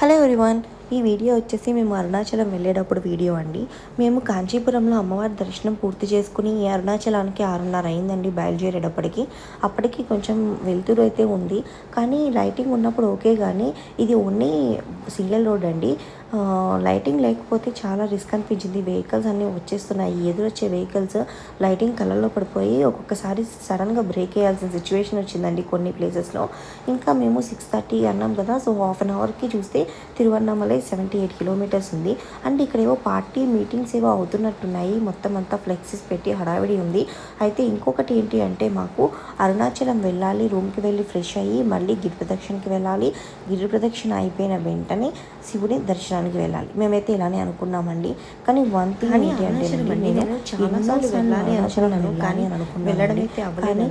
Hello everyone, ఈ video వచ్చేసి మేము అరుణాచలం వెళ్ళేటప్పుడు వీడియో అండి. మేము కాంచీపురంలో అమ్మవారి దర్శనం పూర్తి చేసుకుని ఈ అరుణాచలానికి ఆరున్నర అయిందండి బయలుదేరేటప్పటికి. అప్పటికి కొంచెం వెళ్తురు అయితే ఉంది. కానీ లైటింగ్ ఉన్నప్పుడు ఓకే కానీ ఇది ఓన్లీ సింగిల్ రోడ్ అండి. లైటింగ్ లేకపోతే చాలా రిస్క్ అనిపించింది. వెహికల్స్ అన్నీ వచ్చేస్తున్నాయి. ఎదురొచ్చే వెహికల్స్ లైటింగ్ కలర్లో పడిపోయి ఒక్కొక్కసారి సడన్గా బ్రేక్ వేయాల్సిన సిచ్యువేషన్ వచ్చిందండి కొన్ని ప్లేసెస్లో. ఇంకా మేము సిక్స్ థర్టీ అన్నాం కదా సో హాఫ్ అన్ అవర్కి చూస్తే తిరువన్నామలై సెవెంటీ ఎయిట్ కిలోమీటర్స్ ఉంది. అండ్ ఇక్కడ ఏవో పార్టీ మీటింగ్స్ ఏవో అవుతున్నట్టున్నాయి. మొత్తం అంతా ఫ్లెక్సీస్ పెట్టి హడావిడి ఉంది. అయితే ఇంకొకటి ఏంటి అంటే మాకు అరుణాచలం వెళ్ళాలి రూమ్కి వెళ్ళి ఫ్రెష్ అయ్యి మళ్ళీ గిరి ప్రదక్షిణకి వెళ్ళాలి. గిరి ప్రదక్షిణ అయిపోయిన వెంటనే శివుని దర్శనానికి వెళ్ళాలి. మేమైతే ఇలానే అనుకున్నామండి. కానీ వన్ థింగ్ ఏంటి అంటే అరుణాచలం అండి, అండి, నేను ఎన్నోసార్లు వెళ్ళాలి వెళ్ళాలి అని అనుకున్నాను అండి. కానీ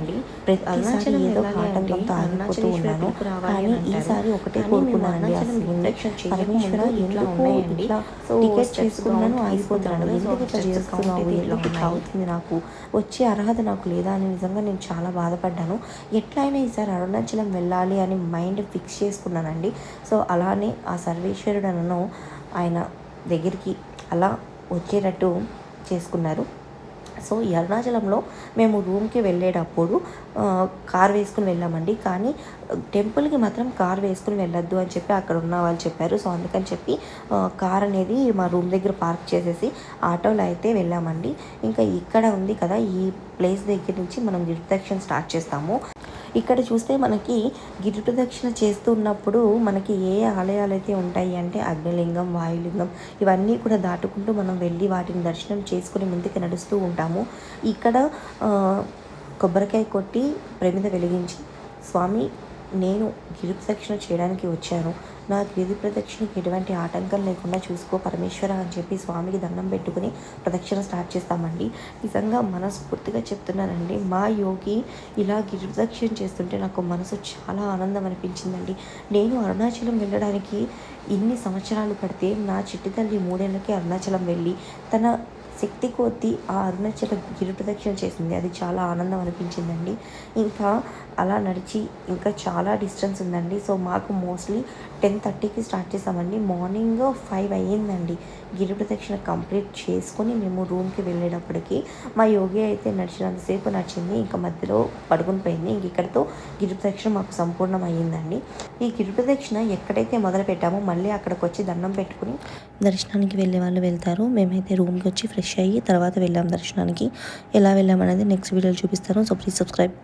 ప్రతిసారి ఏదో ఆగిపోతూ ఉన్నాను. కానీ. ఈసారి ఒకటే కోరుకున్నానండి ఆ శివుణ్ణి. చేయక పరమేశ్వర ఇట్లా ఉన్నాయండి. సో టికెట్ చేసుకున్నాను. సో ఎందుకు ఇట్లా చేస్తున్నావు ఎందుకు ఇట్లా. అవుతుంది నాకు. వచ్చే అర్హత నాకు లేదా అని నిజంగా నేను చాలా బాధపడ్డాను. ఎట్లయినా ఈసారి అరుణాచలం వెళ్ళాలి అని మైండ్ ఫిక్స్ చేసుకున్నానండి. సో అలానే ఆ సర్వేశ్వరుడు నన్ను ఆయన దగ్గరికి అలా వచ్చేటట్టు చేసుకున్నారు. సో ఈ అరుణాచలంలో మేము రూమ్కి వెళ్ళేటప్పుడు కార్ వేసుకుని వెళ్ళామండి. కానీ టెంపుల్కి మాత్రం కార్ వేసుకుని వెళ్ళొద్దు అని చెప్పి అక్కడ ఉన్న వాళ్ళు చెప్పారు. సో అందుకని చెప్పి కార్ అనేది మా రూమ్ దగ్గర పార్క్ చేసేసి ఆటోలో అయితే వెళ్ళామండి. ఇంకా ఇక్కడ ఉంది కదా ఈ ప్లేస్ దగ్గర నుంచి మనం గిరి స్టార్ట్ చేస్తాము. ఇక్కడ చూస్తే మనకి గిరి ప్రదక్షిణ చేస్తున్నప్పుడు మనకి ఏ ఆలయాలు అయితే ఉంటాయి అంటే అగ్నిలింగం వాయులింగం ఇవన్నీ కూడా దాటుకుంటూ మనం వెళ్ళి వాటిని దర్శనం చేసుకుని ముందుకు నడుస్తూ ఉంటాము. ఇక్కడ కొబ్బరికాయ కొట్టి ప్రమిద వెలిగించి స్వామి నేను గిరి ప్రదక్షిణ చేయడానికి వచ్చాను. నా గిరి ప్రదక్షిణకి ఎటువంటి ఆటంకం లేకుండా చూసుకో పరమేశ్వర అని చెప్పి స్వామికి దండం పెట్టుకుని ప్రదక్షిణ స్టార్ట్ చేస్తామండి. నిజంగా మనస్ఫూర్తిగా చెప్తున్నానండి. మా యోగి ఇలా గిరి ప్రదక్షిణ చేస్తుంటే నాకు మనసు చాలా ఆనందం అనిపించిందండి. నేను అరుణాచలం వెళ్ళడానికి ఇన్ని సంవత్సరాలు పడితే నా చిట్టి తల్లి మూడేళ్ళకి అరుణాచలం వెళ్ళి తన శక్తి కొద్దీ ఆ అరుణాచల గిరి ప్రదక్షిణ చేసింది. అది చాలా ఆనందం అనిపించిందండి. ఇంకా అలా నడిచి ఇంకా చాలా డిస్టెన్స్ ఉందండి. సో మాకు మోస్ట్లీ టెన్ థర్టీకి స్టార్ట్ చేసామండి. మార్నింగ్ ఫైవ్ అయ్యిందండి. గిరి ప్రదక్షిణ కంప్లీట్ చేసుకొని మేము రూమ్కి వెళ్ళేటప్పటికి మా యోగి అయితే నడిచినంతసేపు నడిచింది. ఇంకా మధ్యలో పడుకుని పోయింది. ఇంక ఇక్కడితో గిరి ప్రదక్షిణ మాకు సంపూర్ణం అయ్యిందండి. ఈ గిరి ప్రదక్షిణ ఎక్కడైతే మొదలు పెట్టామో మళ్ళీ అక్కడికి వచ్చి దండం పెట్టుకుని దర్శనానికి వెళ్ళే వాళ్ళు వెళ్తారు. మేమైతే రూమ్కి వచ్చి ఫ్రెష్ అయ్యి తర్వాత వెళ్ళాం దర్శనానికి. ఎలా వెళ్ళామనేది నెక్స్ట్ వీడియోలో చూపిస్తాను. So please subscribe